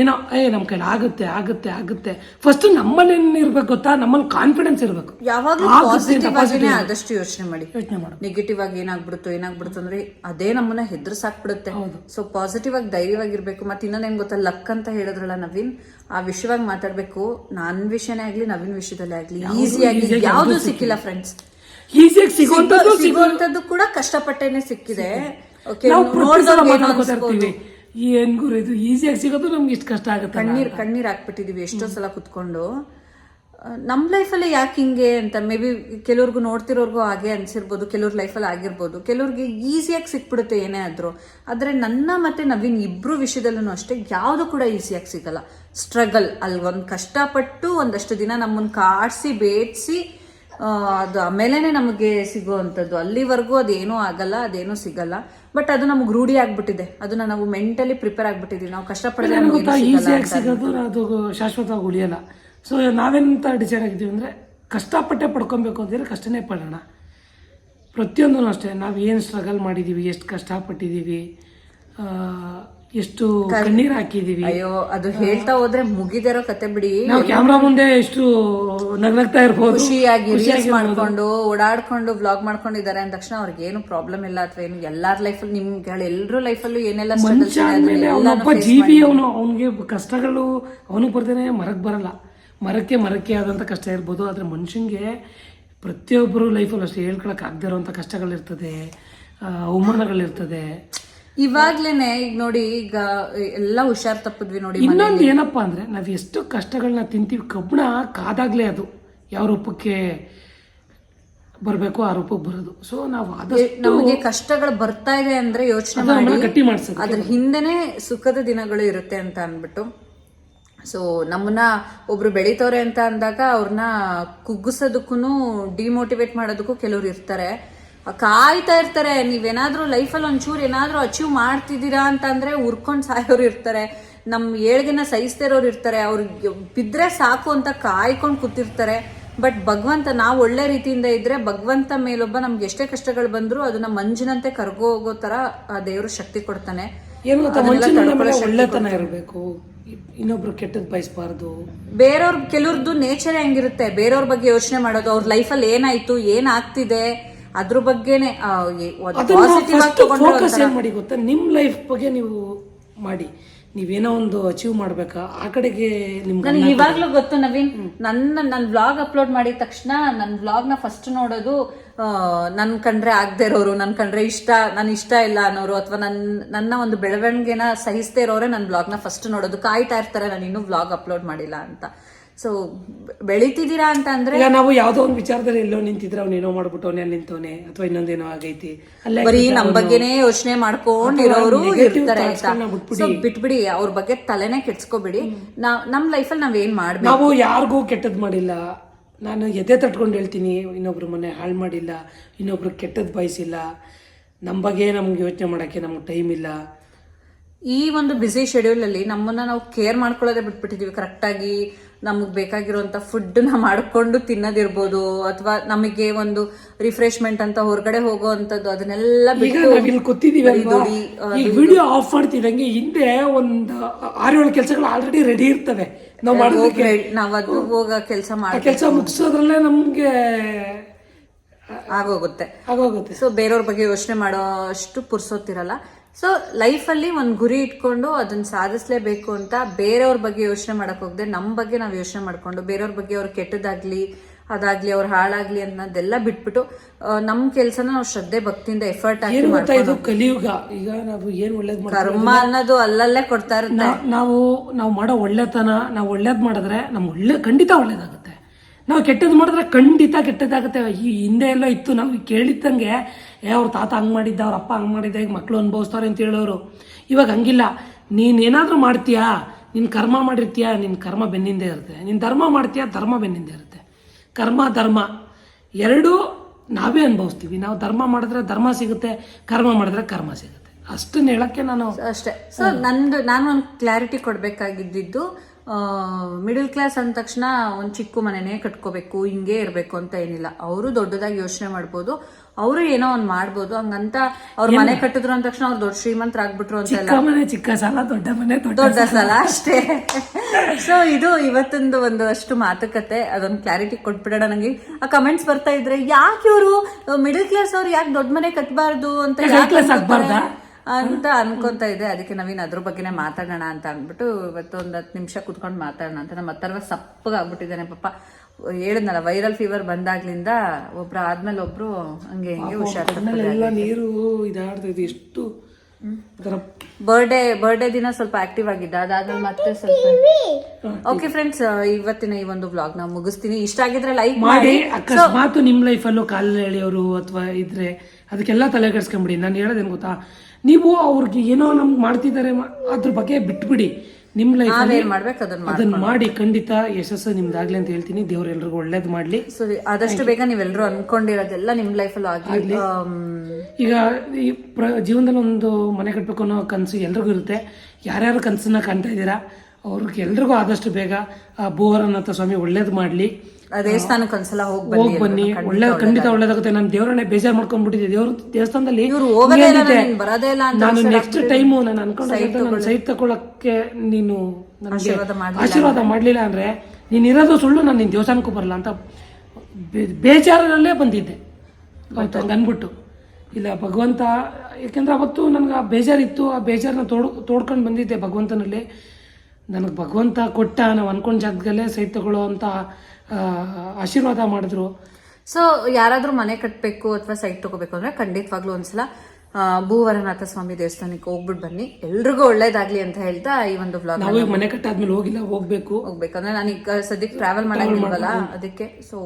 ಏನೋ ಏ ನಮ್ ಕೈಲಿ ಆಗುತ್ತೆ ಆಗುತ್ತೆ ಆಗುತ್ತೆ. ಫಸ್ಟ್ ನಮ್ಮಲ್ಲಿ ಇರ್ಬೇಕು ಗೊತ್ತಾ? ನಮ್ಮಲ್ಲಿ ಕಾನ್ಫಿಡೆನ್ಸ್ ಇರಬೇಕು. ಯಾವಾಗ್ಲೂ ಪಾಸಿಟಿವ್ ಆಗಿನೇ ಆದಷ್ಟು ಯೋಚನೆ ಮಾಡಿ. ಯೋಚನೆ ಮಾಡಿ ನೆಗೆಟಿವ್ ಆಗಿ ಏನಾಗ್ಬಿಡುತ್ತೋ ಏನಾಗ್ಬಿಡುತ್ತೋ ಅಂದ್ರೆ ಅದೇ ನಮ್ಮನ್ನ ಹೆದರ್ಸಾಕ್ಬಿಡುತ್ತೆ. ಸೊ ಪಾಸಿಟಿವ್ ಆಗಿ ಧೈರ್ಯವಾಗಿರ್ಬೇಕು. ಮತ್ತೆ ಇನ್ನೊಂದೇನ್ ಗೊತ್ತಾ? ಲಕ್ ಅಂತ ಹೇಳಿದ್ರಲ್ಲ ನವೀನ್ ಆ ವಿಷಯವಾಗಿ ಮಾತಾಡ್ಬೇಕು. ನನ್ ವಿಷಯನೇ ಆಗ್ಲಿ ನವೀನ್ ವಿಷಯದಲ್ಲೇ ಆಗ್ಲಿ. ಈಸಿಯಾಗಿ ಯಾವ್ದು ಸಿಕ್ಕಿಲ್ಲ ಫ್ರೆಂಡ್ಸ್ ಈಸಿಯಾಗಿ ಸಿಗುವಂತದ್ದು ಸಿಗುವಂತದ್ದು ಕೂಡ ಕಷ್ಟಪಟ್ಟೇನೆ ಸಿಕ್ಕಿದೆ. ನಾವು ಏನೋ ಗುರು ಇದು? ಈಸಿಯಾಗಿ ಸಿಗೋದು ನಮ್ಗೆ ಇಷ್ಟು ಕಷ್ಟ ಆಗುತ್ತೆ ಕಣ್ಣೀರ್ ಕಣ್ಣೀರ್ ಹಾಕ್ಬಿಟ್ಟಿದೀವಿ ಎಷ್ಟೋ ಸಲ ಕುತ್ಕೊಂಡು. ನಮ್ಮ ಲೈಫಲ್ಲೇ ಯಾಕೆ ಹಿಂಗೆ ಅಂತ ಮೇ ಬಿ ಕೆಲವ್ರಿಗೂ ನೋಡ್ತಿರೋರ್ಗೂ ಹಾಗೆ ಅನ್ಸಿರ್ಬೋದು ಕೆಲವ್ರ ಲೈಫಲ್ಲಿ ಆಗಿರ್ಬೋದು. ಕೆಲವ್ರಿಗೆ ಈಸಿಯಾಗಿ ಸಿಕ್ಬಿಡುತ್ತೆ ಏನೇ ಆದರೂ. ಆದ್ರೆ ನನ್ನ ಮತ್ತೆ ನವೀನ್ ಇಬ್ರು ವಿಷಯದಲ್ಲೂ ಅಷ್ಟೇ ಯಾವುದು ಕೂಡ ಈಸಿಯಾಗಿ ಸಿಗಲ್ಲ. ಸ್ಟ್ರಗಲ್ ಅಲ್ಲಿ ಒಂದ್ ಕಷ್ಟಪಟ್ಟು ಒಂದಷ್ಟು ದಿನ ನಮ್ಮನ್ನು ಕಾಡಿಸಿ ಬೇಡ್ಸಿ ಆ, ಅದು ಆಮೇಲೆನೆ ನಮಗೆ ಸಿಗುವಂಥದ್ದು. ಅಲ್ಲಿವರೆಗೂ ಅದೇನೂ ಆಗಲ್ಲ ಅದೇನೂ ಸಿಗಲ್ಲ. ಬಟ್ ಅದು ನಮ್ಗೆ ರೂಢಿ ಆಗ್ಬಿಟ್ಟಿದೆ. ಅದನ್ನ ನಾವು ಮೆಂಟಲಿ ಪ್ರಿಪೇರ್ ಆಗ್ಬಿಟ್ಟಿದೀವಿ. ನಾವು ಏನೂ ಈಸಿಯಾಗಿ ಸಿಗೋದು ಅದು ಶಾಶ್ವತವಾಗಿ ಉಳಿಯಲ್ಲ. ಸೊ ನಾವೇನಂತ ಡಿಸೈಡ್ ಆಗಿದ್ದೀವಿ ಅಂದರೆ ಕಷ್ಟಪಟ್ಟೆ ಪಡ್ಕೊಬೇಕು ಅಂದ್ರೆ ಕಷ್ಟನೇ ಪಡೋಣ. ಪ್ರತಿಯೊಂದೂ ಅಷ್ಟೇ. ನಾವು ಏನು ಸ್ಟ್ರಗಲ್ ಮಾಡಿದ್ದೀವಿ ಎಷ್ಟು ಕಷ್ಟಪಟ್ಟಿದ್ದೀವಿ ಎಷ್ಟು ಕಣ್ಣೀರ್ ಹಾಕಿದೀವಿ. ಅಯ್ಯೋ ಅದು ಹೇಳ್ತಾ ಹೋದ್ರೆ ಮುಗಿದಿರೋ ಕತೆ ಬಿಡಿ. ನಾವು ಕ್ಯಾಮ್ರಾ ಮುಂದೆ ಎಷ್ಟು ನಗ್ನಗ್ತಾ ಇರ್ಬೋದು. ಖುಷಿಯಾಗಿ ರೀಲ್ಸ್ ಮಾಡ್ಕೊಂಡು ಓಡಾಡ್ಕೊಂಡು ವ್ಲಾಗ್ ಮಾಡ್ಕೊಂಡಿದ್ದಾರೆ ಅಂದ ತಕ್ಷಣ ಅವ್ರಿಗೆ ಏನು ಪ್ರಾಬ್ಲಮ್ ಇಲ್ಲ ಅಥವಾ ಏನು ಎಲ್ಲಾರ ಲೈಫಲ್ಲಿ ನಿಮ್ಗೆ ಎಲ್ಲರೂ ಲೈಫಲ್ಲೂ ಏನೆಲ್ಲ struggles ಇದೆ ಆಮೇಲೆ ಅದನ್ನೆಲ್ಲಾನು ಅವನೊಬ್ಬ ಜೀವಿ ಅವನು ಅವನಿಗೆ ಕಷ್ಟಗಳು ಅವನಿಗೆ ಬರ್ದೇನೆ ಮರಕ್ಕೆ ಬರಲ್ಲ. ಮರಕ್ಕೆ ಮರಕ್ಕೆ ಆದಂತ ಕಷ್ಟ ಇರ್ಬೋದು. ಆದರೆ ಮನುಷ್ಯನಿಗೆ ಪ್ರತಿಯೊಬ್ಬರು ಲೈಫಲ್ಲಿ ಅಷ್ಟೇ ಹೇಳ್ಕೊಳಕ್ ಆಗದೆ ಇರೋಂಥ ಕಷ್ಟಗಳಿರ್ತದೆ. ಅವಮಾನಗಳಿರ್ತದೆ. ಇವಾಗ್ಲೇನೆ ಈಗ ನೋಡಿ ಈಗ ಎಲ್ಲ ಹುಷಾರ್ ತಪ್ಪಿದ್ವಿ ನೋಡಿ ಇನ್ನೊಂದು ಏನಪ್ಪಾ ಅಂದ್ರೆ ನಾವು ಎಷ್ಟು ಕಷ್ಟಗಳನ್ನ ತಿಂತೀವಿ. ಕಬ್ಬಣ ಕಾದಾಗ್ಲೇ ಅದು. ಯಾವ ರೂಪಕ್ಕೆ ಬರಬೇಕು ಆ ರೂಪಕ್ಕೆ ಬರೋದು. ಸೊ ನಾವು ಆದಷ್ಟು ನಮಗೆ ಕಷ್ಟಗಳು ಬರ್ತಾ ಇದೆ ಅಂದ್ರೆ ಯೋಚನೆ ಮಾಡಿ. ಗಟ್ಟಿ ಮಾಡಿಸೋದು ಅದ್ರ ಹಿಂದೆನೆ ಸುಖದ ದಿನಗಳು ಇರುತ್ತೆ ಅಂತ ಅಂದ್ಬಿಟ್ಟು. ಸೊ ನಮ್ಮನ್ನ ಒಬ್ರು ಬೆಳಿತವ್ರೆ ಅಂತ ಅಂದಾಗ ಅವ್ರನ್ನ ಕುಗ್ಗಿಸೋದಕ್ಕೂ ಡಿಮೋಟಿವೇಟ್ ಮಾಡೋದಕ್ಕೂ ಕೆಲವ್ರು ಇರ್ತಾರೆ. ಕಾಯ್ತಾ ಇರ್ತಾರೆ. ನೀವೇನಾದ್ರೂ ಲೈಫಲ್ಲಿ ಒಂಚೂರು ಏನಾದರೂ ಅಚೀವ್ ಮಾಡ್ತಿದ್ದೀರಾ ಅಂತ ಅಂದ್ರೆ ಉರ್ಕೊಂಡ್ ಸಾಯೋರು ಇರ್ತಾರೆ. ನಮ್ಮ ಏಳ್ಗೆನ ಸಹಿಸ್ತಾ ಇರೋರು ಇರ್ತಾರೆ. ಅವ್ರಿಗೆ ಬಿದ್ದರೆ ಸಾಕು ಅಂತ ಕಾಯ್ಕೊಂಡು ಕೂತಿರ್ತಾರೆ. ಬಟ್ ಭಗವಂತ ನಾವು ಒಳ್ಳೆ ರೀತಿಯಿಂದ ಇದ್ರೆ ಭಗವಂತ ಮೇಲೊಬ್ಬ ನಮ್ಗೆ ಎಷ್ಟೇ ಕಷ್ಟಗಳು ಬಂದ್ರು ಅದನ್ನ ಮಂಜಿನಂತೆ ಕರ್ಗೋ ಹೋಗೋ ತರ ಆ ದೇವರು ಶಕ್ತಿ ಕೊಡ್ತಾನೆ. ಒಳ್ಳೆತನ ಇರಬೇಕು. ಇನ್ನೊಬ್ರು ಕೆಟ್ಟದ್ ಬಯಸಬಾರ್ದು. ಬೇರೆಯವ್ರ ಕೆಲವ್ರದ್ದು ನೇಚರ್ ಹೆಂಗಿರುತ್ತೆ? ಬೇರೆಯವ್ರ ಬಗ್ಗೆ ಯೋಚನೆ ಮಾಡೋದು ಅವ್ರ ಲೈಫಲ್ಲಿ ಏನಾಯ್ತು ಏನ್ ಆಗ್ತಿದೆ ಅದ್ರ ಬಗ್ಗೆನೆ ಫೋಕಸ್ ಏನ್ ಮಾಡಿ ಗೊತ್ತಾ? ನಿಮ್ ಲೈಫ್ ಬಗ್ಗೆ ನೀವು ಮಾಡಿ. ನೀವೇನೋ ಒಂದು ಅಚೀವ್ ಮಾಡ್ಬೇಕಾ? ಆ ಕಡೆಗೆ ನಿಮ್ಗೆ ನನಗೆ ಇವಾಗ್ಲೂ ಗೊತ್ತು ನವೀನ್. ನನ್ನ ನನ್ನ ವ್ಲಾಗ್ ಅಪ್ಲೋಡ್ ಮಾಡಿದ ತಕ್ಷಣ ನನ್ನ ವ್ಲಾಗ್ನ ಫಸ್ಟ್ ನೋಡೋದು ನನ್ ಕಂಡ್ರೆ ಆಗದೆ ಇರೋರು ನನ್ ಕಂಡ್ರೆ ಇಷ್ಟ ನನ್ ಇಷ್ಟ ಇಲ್ಲ ಅನ್ನೋರು ಅಥವಾ ನನ್ ನನ್ನ ಒಂದು ಬೆಳವಣಿಗೆನ ಸಹಿಸದೇ ಇರೋರೆ ನನ್ನ ವ್ಲಾಗ್ನ ಫಸ್ಟ್ ನೋಡೋದು. ಕಾಯ್ತಾ ಇರ್ತಾರೆ ನಾನು ಇನ್ನೂ ವ್ಲಾಗ್ ಅಪ್ಲೋಡ್ ಮಾಡಿಲ್ಲ ಅಂತ. ಸೊ ಬೆಳಿತಿದ್ದೀರಾ ಅಂತ ಅಂದ್ರೆ ಈಗ ನಾವು ಯಾವ್ದೋ ಒಂದು ವಿಚಾರದಲ್ಲಿ ಎಲ್ಲೋ ನಿಂತಿದ್ರೆ ಅವ್ನೇನೋ ಏನೋ ಅಲ್ಲಿ ನಿಂತವನೆ ಅಥವಾ ಇನ್ನೊಂದೇನೋ ಆಗೈತಿ. ಅಲ್ಲೇ ಬರೀ ನಮ್ ಬಗ್ಗೆನೇ ಯೋಚನೆ ಮಾಡ್ಕೊಂಡಿರೋರು ಇರ್ತಾರೆ ಆಯ್ತಾ? ಬಿಟ್ಬಿಡಿ. ಸೊ ಬಿಟ್ಬಿಡಿ ಅವ್ರ ಬಗ್ಗೆ ತಲೆನೇ ಕೆಡ್ಸ್ಕೊಬಿಡಿ. ನಾವ್ ನಮ್ ಅಲ್ಲಿ ನಾವ್ ಏನ್ ಮಾಡ್ಬೇಕು? ನಾವು ಯಾರಿಗೂ ಕೆಟ್ಟದ್ ಮಾಡಿಲ್ಲ. ನಾನು ಎದೆ ತಟ್ಕೊಂಡು ಹೇಳ್ತೀನಿ ಇನ್ನೊಬ್ರು ಮನೆ ಹಾಳು ಮಾಡಿಲ್ಲ ಇನ್ನೊಬ್ರು ಕೆಟ್ಟದ್ ಬಯಸಿಲ್ಲ. ನಮ್ಮ ಬಗ್ಗೆ ನಮ್ಗೆ ಯೋಚನೆ ಮಾಡಕ್ಕೆ ನಮ್ಗೆ ಟೈಮ್ ಇಲ್ಲ. ಈ ಒಂದು ಬ್ಯುಸಿ ಶೆಡ್ಯೂಲ್ ಅಲ್ಲಿ ನಮ್ಮನ್ನ ನಾವು ಕೇರ್ ಮಾಡ್ಕೊಳ್ಳೋದೇ ಬಿಟ್ಬಿಟ್ಟಿದೀವಿ. ಕರೆಕ್ಟ್ ಆಗಿ ನಮಗ್ ಬೇಕಾಗಿರುವಂತ ಫುಡ್ನ ಮಾಡ್ಕೊಂಡು ತಿನ್ನೋದಿರ್ಬೋದು ಅಥವಾ ನಮಗೆ ಒಂದು ರಿಫ್ರೆಶ್ಮೆಂಟ್ ಅಂತ ಹೊರಗಡೆ ಹೋಗೋವಂಥದ್ದು ಅದನ್ನೆಲ್ಲ ಬಿಟ್ಟು ದುಡಿ, ವಿಡಿಯೋ ಆಫ್ ಮಾಡ್ತಿದ್ದಂಗೆ ಹಿಂದೆ ಒಂದ್ ಏಳು ಕೆಲಸಗಳು ಆಲ್ರೆಡಿ ರೆಡಿ ಇರ್ತವೆ. ನಾವು ಮಾಡೋದಕ್ಕೆ ನಾವು ಅದು ಹೋಗ ಕೆಲಸ ಮಾಡಿ ಕೆಲಸ ಮುಗಿಸೋದ್ರಲ್ಲೇ ನಮ್ಗೆ ಆಗೋಗುತ್ತೆ. ಆಗೋಗುತ್ತೆ. ಸೊ ಬೇರೆಯವ್ರ ಬಗ್ಗೆ ಯೋಚನೆ ಮಾಡೋ ಅಷ್ಟು ಪುರ್ಸೋತಿರಲ್ಲ ಸೊ ಲೈಫಲ್ಲಿ ಒಂದು ಗುರಿ ಇಟ್ಕೊಂಡು ಅದನ್ನ ಸಾಧಿಸಲೇಬೇಕು ಅಂತ ಬೇರೆಯವ್ರ ಬಗ್ಗೆ ಯೋಚನೆ ಮಾಡಕ್ ಹೋಗದೆ ನಮ್ಮ ಬಗ್ಗೆ ನಾವು ಯೋಚನೆ ಮಾಡ್ಕೊಂಡು ಬೇರೆಯವ್ರ ಬಗ್ಗೆ ಅವ್ರ ಕೆಟ್ಟದಾಗ್ಲಿ ಅದಾಗ್ಲಿ ಅವ್ರ ಹಾಳಾಗ್ಲಿ ಅನ್ನೋದೆಲ್ಲ ಬಿಟ್ಬಿಟ್ಟು ನಮ್ಮ ನಮ್ ಕೆಲ್ಸನ ನಾವು ಶ್ರದ್ಧೆ ಭಕ್ತಿಯಿಂದ ಎಫರ್ಟ್ ಗೊತ್ತಾ ಇದು ಕಲಿಯುಗ? ಈಗ ನಾವು ಏನು ಒಳ್ಳೇದ್ ಕರ್ಮ ಅನ್ನೋದು ಅಲ್ಲಲ್ಲೇ ಕೊಡ್ತಾ ಇರುತ್ತೆ. ನಾವು ನಾವು ಮಾಡೋ ಒಳ್ಳೆತನ ನಾವು ಒಳ್ಳೇದ್ ಮಾಡಿದ್ರೆ ನಮ್ಗೆ ಒಳ್ಳೆ ಖಂಡಿತ ಒಳ್ಳೇದಾಗುತ್ತೆ. ನಾವು ಕೆಟ್ಟದ್ ಮಾಡಿದ್ರೆ ಖಂಡಿತ ಕೆಟ್ಟದಾಗುತ್ತೆ. ಈ ಹಿಂದೆ ಎಲ್ಲ ಇತ್ತು ನಾವು ಕೇಳಿದ್ದಂಗೆ ಏ, ಅವ್ರ ತಾತ ಹಂಗೆ ಮಾಡಿದ್ದ, ಅವ್ರ ಅಪ್ಪ ಹಂಗೆ ಮಾಡಿದ್ದ, ಈಗ ಮಕ್ಕಳು ಅನುಭವಿಸ್ತಾರೆ ಅಂತ ಹೇಳೋರು. ಇವಾಗ ಹಂಗಿಲ್ಲ. ನೀನೇನಾದರೂ ಮಾಡ್ತೀಯಾ? ನಿನ್ನ ಕರ್ಮ ಮಾಡಿರ್ತೀಯಾ? ನಿನ್ನ ಕರ್ಮ ಬೆನ್ನಿಂದೆ ಇರುತ್ತೆ. ನಿನ್ನ ಧರ್ಮ ಮಾಡ್ತೀಯ? ಧರ್ಮ ಬೆನ್ನಿಂದೆ ಇರುತ್ತೆ. ಕರ್ಮ, ಧರ್ಮ. ಎರಡೂ ನಾವೇ ಅನುಭವಿಸ್ತೀವಿ. ನಾವು ಧರ್ಮ ಮಾಡಿದ್ರೆ ಧರ್ಮ ಸಿಗುತ್ತೆ, ಕರ್ಮ ಮಾಡಿದ್ರೆ ಕರ್ಮ ಸಿಗುತ್ತೆ. ಅಷ್ಟನ್ನ ಹೇಳಕ್ಕೆ ನಾನು ಅಷ್ಟೇ. ಸರ್ ನಂದು, ನಾನು ಒಂದು ಕ್ಲಾರಿಟಿ ಕೊಡ್ಬೇಕಾಗಿದ್ದು ಮಿಡಲ್ ಕ್ಲಾಸ್ ಅಂದ ತಕ್ಷಣ ಒಂದು ಚಿಕ್ಕ ಮನೆನೇ ಕಟ್ಕೋಬೇಕು, ಹಿಂಗೆ ಇರಬೇಕು ಅಂತ ಏನಿಲ್ಲ. ಅವರು ದೊಡ್ಡದಾಗಿ ಯೋಚನೆ ಮಾಡ್ಬೋದು. ಅವರು ಏನೋ ಒಂದ್ ಮಾಡ್ಬೋದು ಹಂಗಂತ ಅವ್ರ ಮನೆ ಕಟ್ಟಿದ್ರು ಅಂದ ತಕ್ಷಣ ಅವ್ರು ದೊಡ್ಡ ಶ್ರೀಮಂತರಾಗ್ಬಿಟ್ರು ಅಂತ ಚಿಕ್ಕ ಮನೆ ಚಿಕ್ಕ ಸಾಲ ದೊಡ್ಡ ಮನೆ ದೊಡ್ಡ ದೊಡ್ಡ ಸಲ. ಅಷ್ಟೇ. ಸೊ ಇದು ಇವತ್ತೊಂದು ಒಂದು ಅಷ್ಟು ಮಾತುಕತೆ ಅದೊಂದು ಕ್ಲಾರಿಟಿ ಕೊಟ್ಬಿಡೋಣ ನಂಗೆ. ಆ ಕಮೆಂಟ್ಸ್ ಬರ್ತಾ ಇದ್ರೆ ಯಾಕೆ ಇವರು ಮಿಡಲ್ ಕ್ಲಾಸ್ ಅವ್ರು ಯಾಕೆ ದೊಡ್ಡ ಮನೆ ಕಟ್ಟಬಾರ್ದು ಅಂತ? ಅಂತ ಅನ್ಕೊಂತ ಇದೆ. ಅದಕ್ಕೆ ನವೀನ್ ಅದ್ರ ಬಗ್ಗೆನೇ ಮಾತಾಡೋಣ ಅಂತ ಅಂದ್ಬಿಟ್ಟು ಇವತ್ತು ಒಂದ್ ಹತ್ತು ನಿಮಿಷ ಕುತ್ಕೊಂಡು ಮಾತಾಡೋಣ ಅಂತ. ನಮ್ಮ ಹತ್ತರ್ವ ಸಪ್ಪಗಾಗ್ಬಿಟ್ಟಿದ್ದಾನೆ ಪಾಪ. ಹೇಳಿದ್ನಲ್ಲ ವೈರಲ್ ಫೀವರ್ ಬಂದಾಗ್ಲಿಂದ ಒಬ್ರು ಆದ್ಮೇಲೆ ಒಬ್ರು ಹಂಗೆ ಹಿಂಗೆ ಹುಷಾರ್ ನೀರು ಇದಾಡ್ತೈತಿ ಎಷ್ಟು ಒಂಥರ ಬರ್ಡೇ ಬರ್ಡೇ ದಿನ ಸ್ವಲ್ಪ ಆಕ್ಟಿವ್ ಆಗಿದ್ದ ಅದಾದ್ಮೇಲೆ ಮತ್ತೆ ಸ್ವಲ್ಪ ಓಕೆ ಫ್ರೆಂಡ್ಸ್ ಇವತ್ತಿನ ಈ ಒಂದು ಬ್ಲಾಗ್ ನಾವು ಮುಗಿಸ್ತೀನಿ. ಇಷ್ಟ ಆಗಿದ್ರೆ ಲೈಕ್ ಮಾಡಿ ಅಕಸ್ಮಾತ್ ನಿಮ್ ಲೈಫಲ್ಲು ಕಾಲು ಎಳೆಯೋರು ಅಥವಾ ಇದ್ರೆ ಅದಕ್ಕೆಲ್ಲ ತಲೆ ಕೆಡ್ಸ್ಕೊಂಬಿಡಿ. ನಾನು ಹೇಳೋದೇನು ಗೊತ್ತಾ? ನೀವು ಅವ್ರಿಗೆ ಏನೋ ನಮ್ಗೆ ಮಾಡ್ತಿದ್ದಾರೆ ಅದ್ರ ಬಗ್ಗೆ ಬಿಟ್ಬಿಡಿ. ನಿಮ್ ಲೈಫ್ ಮಾಡ್ಬೇಕು? ಅದನ್ನ ಮಾಡಿ ಖಂಡಿತ ಯಶಸ್ಸು ನಿಮ್ದಾಗ್ಲಿ ಅಂತ ಹೇಳ್ತೀನಿ. ದೇವ್ರ ಎಲ್ರಿಗೂ ಒಳ್ಳೇದ್ ಮಾಡ್ಲಿ. ಸೊ ಆದಷ್ಟು ಬೇಗ ನೀವೆಲ್ಲರೂ ಅನ್ಕೊಂಡಿರೋದೆಲ್ಲ ನಿಮ್ ಲೈಫ್ ಆಗ್ಲಿ. ಈಗ ಈ ಪ್ರ ಜೀವನದಲ್ಲಿ ಒಂದು ಮನೆ ಕಟ್ಟಬೇಕು ಅನ್ನೋ ಕನಸು ಎಲ್ರಿಗೂ ಇರುತ್ತೆ. ಯಾರ್ಯಾರು ಕನಸನ್ನ ಕಾಣ್ತಾ ಇದ್ದೀರಾ? ಅವ್ರಿಗೆ ಎಲ್ರಿಗೂ ಆದಷ್ಟು ಬೇಗ ಆ ಭೂವರನಾಥ ಸ್ವಾಮಿ ಒಳ್ಳೇದು ಮಾಡ್ಲಿ. ದೇವಸ್ಥಾನಕ್ಕೆ ಒಂದ್ಸಲ ಹೋಗಿ ಬನ್ನಿ ಬನ್ನಿ. ಒಳ್ಳೆ ಖಂಡಿತ ಒಳ್ಳೇದಾಗುತ್ತೆ. ನಾನು ದೇವರನ್ನೇ ಬೇಜಾರ್ ಮಾಡ್ಕೊಂಡ್ಬಿಟ್ಟಿದ್ದೆ. ದೇವ್ರ ದೇವಸ್ಥಾನದಲ್ಲಿ ಇಲ್ಲ? ನೀನ್ ಬರೋದೇ ಇಲ್ಲ ಅಂತ ನಾನು ನೆಕ್ಸ್ಟ್ ಟೈಮು ನಾನು ಅನ್ಕೊಂಡು ನಾನು ಸೈಟ್ ತಗೊಳಕ್ಕೆ ನೀನು ನನಗೆ ಆಶೀರ್ವಾದ ಮಾಡಲಿಲ್ಲ ಅಂದ್ರೆ. ನೀನ್ ಇರೋದು ಸುಳ್ಳು ನಾನು ನಿನ್ ದೇವಸ್ಥಾನಕ್ಕೂ ಬರಲ್ಲ ಅಂತ ಬೇಜಾರಲ್ಲೇ ಬಂದಿದ್ದೆ. ಆಯ್ತು? ಹಂಗ ಅನ್ಬಿಟ್ಟು ಇಲ್ಲ ಭಗವಂತ ಯಾಕೆಂದ್ರೆ ಅವತ್ತು ನನಗೆ ಆ ಬೇಜಾರಿತ್ತು. ಆ ಬೇಜಾರನ್ನ ತೋಡ್ ತೋಡ್ಕೊಂಡು ಬಂದಿದ್ದೆ ಭಗವಂತನಲ್ಲಿ. ನನಗೆ ಭಗವಂತ ಕೊಟ್ಟ ನಾವು ಅನ್ಕೊಂಡ್ ಜಾಗದಲ್ಲೇ ಸೈಟ್ ತಗೊಳ್ಳೋ ಅಂತ ಆಶೀರ್ವಾದ ಮಾಡಿದ್ರು. ಸೊ ಯಾರಾದ್ರೂ ಮನೆ ಕಟ್ಟಬೇಕು ಅಥವಾ ಸೈಟ್ ತಗೋಬೇಕು ಅಂದ್ರೆ ಖಂಡಿತವಾಗ್ಲೂ ಒಂದ್ಸಲ ಭೂವರನಾಥ ಸ್ವಾಮಿ ದೇವಸ್ಥಾನಕ್ಕೆ ಹೋಗ್ಬಿಟ್ಟು ಬನ್ನಿ. ಎಲ್ರಿಗೂ ಒಳ್ಳೇದಾಗ್ಲಿ ಅಂತ ಹೇಳ್ತಾ ಈ ಒಂದು ಬ್ಲಾಗ್ ನಾವು ಈಗ ಮನೆ ಕಟ್ಟಾದ್ಮೇಲೆ ಹೋಗಿಲ್ಲ ಹೋಗ್ಬೇಕು. ಹೋಗ್ಬೇಕಂದ್ರೆ ನಾನೀಗ ಸದ್ಯಕ್ಕೆ ಟ್ರಾವೆಲ್ ಮಾಡಂಗಿಲ್ವಲ್ಲ? ಅದಕ್ಕೆ ಸೊ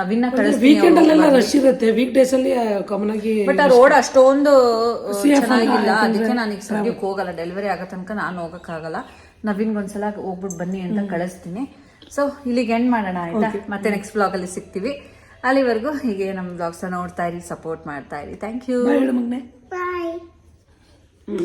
ನವೀನ ವೀಕೆಂಡ್ ಅಲ್ಲೆಲ್ಲ ರಶ್ ಇರುತ್ತೆ. ವೀಕ್ ಡೇಸ್ ಅಲ್ಲಿ ಕಾಮನ್ ಆಗಿ ಬಟ್ ಆ ರೋಡ್ ಅಷ್ಟೊಂದು ಚೆನ್ನಾಗಿಲ್ಲ. ಅದಕ್ಕೆ ನಾನು ಈಗ ಸದ್ಯಕ್ಕೆ ಹೋಗಲ್ಲ. ಡೆಲಿವರಿ ಆಗೋ ತನಕ ನಾನು ಹೋಗಕ್ಕಾಗಲ್ಲ. ನವೀನ್ಗೆ ಒಂದ್ಸಲ ಹೋಗ್ಬಿಟ್ಟು ಬನ್ನಿ ಅಂತ ಕಳಿಸ್ತೀನಿ. ಸೊ ಇಲ್ಲಿಗೆ ಎಂಡ್ ಮಾಡೋಣ ಆಯ್ತಾ? ಮತ್ತೆ ನೆಕ್ಸ್ಟ್ ಬ್ಲಾಗ್ ಅಲ್ಲಿ ಸಿಗ್ತೀವಿ. ಅಲ್ಲಿವರೆಗೂ ಹೀಗೆ ನಮ್ಮ ಬ್ಲಾಗ್ಸ್ ನೋಡ್ತಾ ಇರಿ ಸಪೋರ್ಟ್ ಮಾಡ್ತಾ ಇರಿ. Thank you bye